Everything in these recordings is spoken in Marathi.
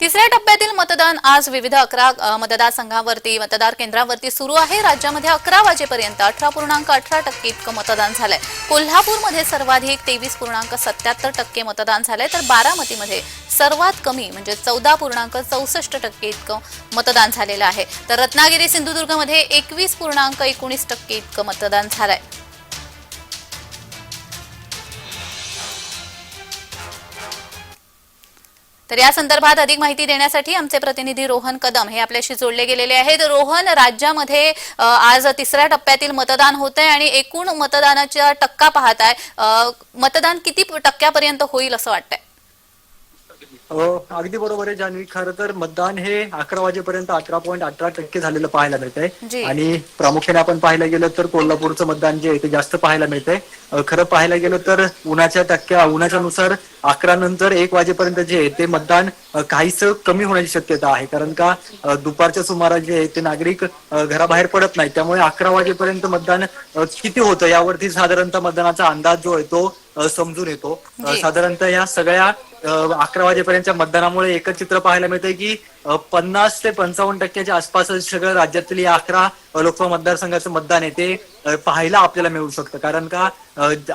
तिसऱ्या टप्प्यातील मतदान आज विविध अकरा मतदारसंघावरती मतदार केंद्रावरती सुरू आहे. राज्यामध्ये अकरा वाजेपर्यंत अठरा पूर्णांक अठरा टक्के इतकं मतदान झालंय. कोल्हापूरमध्ये सर्वाधिक तेवीस पूर्णांक सत्याहत्तर टक्के मतदान झालंय. तर बारामतीमध्ये सर्वात कमी म्हणजे चौदा पूर्णांक चौसष्ट टक्के इतकं मतदान झालेलं आहे. तर रत्नागिरी सिंधुदुर्गमध्ये एकवीस पूर्णांक एकोणीस टक्के इतकं मतदान झालंय. तर या संदर्भात अधिक माहिती देण्यासाठी आमचे प्रतिनिधी रोहन कदम हे आपल्याशी जोडले गेलेले आहेत. रोहन राज्यामध्ये आज तिसऱ्या टप्प्यातील मतदान होत आहे आणि एकूण मतदानाचा टक्का पाहताय. मतदान किती टक्क्यापर्यंत होईल असं वाटतंय? हो अगदी बरोबर आहे जान्हवी खरं तर मतदान हे अकरा वाजेपर्यंत अकरा पॉईंट अठरा टक्के झालेलं पाहायला. मिळतंय. आणि प्रामुख्याने आपण पाहायला गेलं तर कोल्हापूरचं मतदान जे आहे ते जास्त पाहायला मिळतंय. खरं पाहायला गेलं तर उन्हाच्या टक्क्या उन्हाच्या नुसार अकरा नंतर एक वाजेपर्यंत जे आहे ते मतदान अं, काहीस कमी होण्याची शक्यता आहे. कारण का दुपारच्या सुमारास जे आहे ते नागरिक घराबाहेर पडत नाही त्यामुळे अकरा वाजेपर्यंत मतदान किती होतं यावरती साधारणतः मतदानाचा अंदाज जो आहे तो समजून येतो. साधारणतः या सगळ्या अकरा वाजेपर्यंतच्या मतदानामुळे एकच चित्र पाहायला मिळतंय की पन्नास ते पंचावन्न टक्क्याच्या आसपास सगळं राज्यातील या अकरा लोकसभा मतदारसंघाचं मतदान आहे ते पाहायला आपल्याला मिळू शकतं. कारण का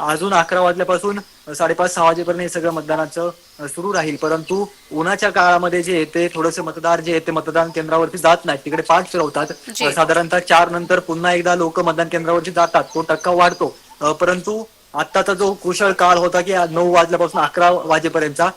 अजून अकरा वाजल्यापासून साडेपाच सहा वाजेपर्यंत हे सगळं मतदानाचं सुरू राहील. परंतु उन्हाच्या काळामध्ये जे आहे ते थोडेसे मतदार जे आहे ते मतदान केंद्रावरती जात नाहीत. तिकडे पाठ फिरवतात. साधारणतः चार नंतर पुन्हा एकदा लोक मतदान केंद्रावरती जातात. तो टक्का वाढतो. परंतु आत्ताचा जो कुशल काळ होता की नऊ वाजल्यापासून अकरा वाजेपर्यंतचा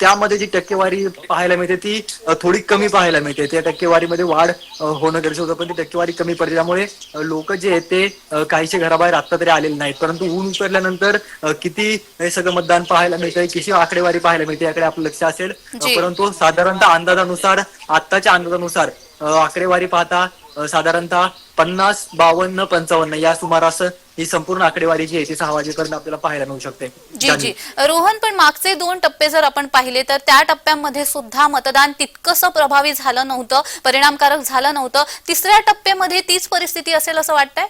त्यामध्ये जी टक्केवारी पाहायला मिळते ती थोडी कमी पाहायला मिळते. त्या टक्केवारीमध्ये वाढ होणं गरजेचं होतं पण ती टक्केवारी कमी पडली. त्यामुळे लोक जे आहेत ते अं, काहीशे घराबाहेर आता तरी आलेले नाहीत. परंतु ऊन उतरल्यानंतर किती हे सगळं मतदान पाहायला मिळतंय कशी आकडेवारी पाहायला मिळते याकडे आपलं लक्ष असेल. परंतु साधारणतः अंदाजानुसार आत्ताच्या अंदाजानुसार आकडेवारी पाहता साधारणतः पन्नास बावन्न पंचावन्न या सुमारास ही संपूर्ण आकडेवारी जी आहे ती सहा वाजेपर्यंत आपल्याला पाहायला मिळू शकते. जी जी. रोहन पण मागचे दोन टप्पे जर आपण पाहिले तर त्या टप्प्यामध्ये सुद्धा मतदान तितकंसं प्रभावी झालं नव्हतं परिणामकारक झालं नव्हतं. तिसऱ्या टप्प्यामध्ये तीच परिस्थिती असेल असं वाटतंय?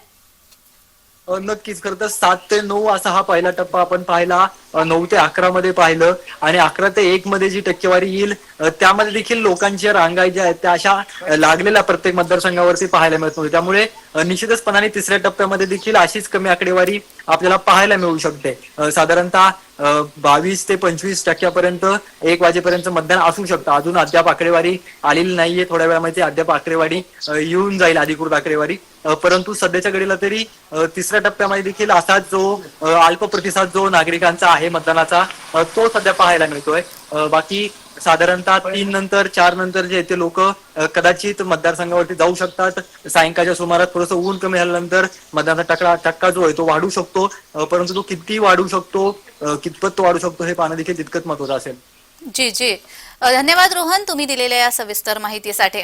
नक्कीच. खरं तर सात ते नऊ असा हा पहिला टप्पा आपण पाहिला. नऊ ते अकरा मध्ये पाहिलं. आणि अकरा ते एक मध्ये जी टक्केवारी येईल त्यामध्ये देखील लोकांच्या रांगा ज्या आहेत त्या अशा लागलेल्या प्रत्येक मतदारसंघावरती पाहायला मिळत नव्हती. त्यामुळे निश्चितचपणाने तिसऱ्या टप्प्यामध्ये देखील अशीच कमी आकडेवारी आपल्याला पाहायला मिळू शकते. साधारणतः बावीस ते पंचवीस टक्क्यापर्यंत एक वाजेपर्यंत मतदान असू शकतं. अजून अद्याप आकडेवारी आलेली नाहीये. थोड्या वेळामध्ये अद्याप आकडेवारी येऊन जाईल अधिकृत आकडेवारी. परंतु सध्याच्या घडीला तरी तिसऱ्या टप्प्यामध्ये देखील असा जो अल्प प्रतिसाद जो नागरिकांचा आहे मतदानाचा तो सध्या पाहायला मिळतोय. बाकी साधारणतः तीन नंतर चार नंतर जे ते लोक कदाचित मतदारसंघावरती जाऊ शकतात. सायंकाळच्या सुमारास थोडंसं ऊन कमी झाल्यानंतर मतदानाचा टक्का टक्का जो आहे तो वाढू शकतो. परंतु तो किती वाढू शकतो कितपत तो वाढू शकतो हे पाहणं देखील तितकंच महत्वाचं असेल. जी जी. धन्यवाद रोहन तुम्ही दिलेल्या या सविस्तर माहितीसाठी.